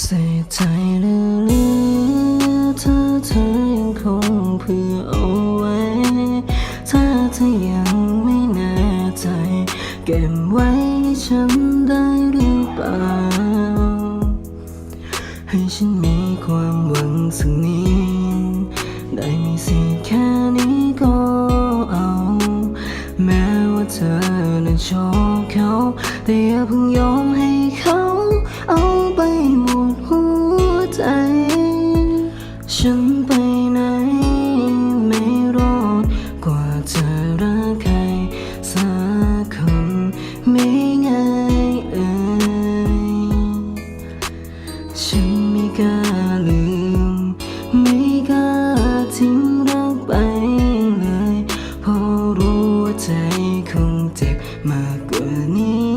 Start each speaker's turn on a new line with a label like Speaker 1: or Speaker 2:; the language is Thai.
Speaker 1: เสียใจเหลือถ้าเธอยังคงเพื่อเอาไว้ ถ้าเธอยังไม่แน่ใจ เก็บไว้ให้ฉันได้หรือเปล่า ให้ฉันมีความหวังสักนิดได้มีสิแค่นี้ก็เอา แม้ว่าเธอนั้นชอบเขา แต่อย่าเพิ่งยอม ฉันไม่กล้าลืม ไม่กล้าทิ้งรักไปเลยพอรู้ว่าใจคงเจ็บมากกว่านี้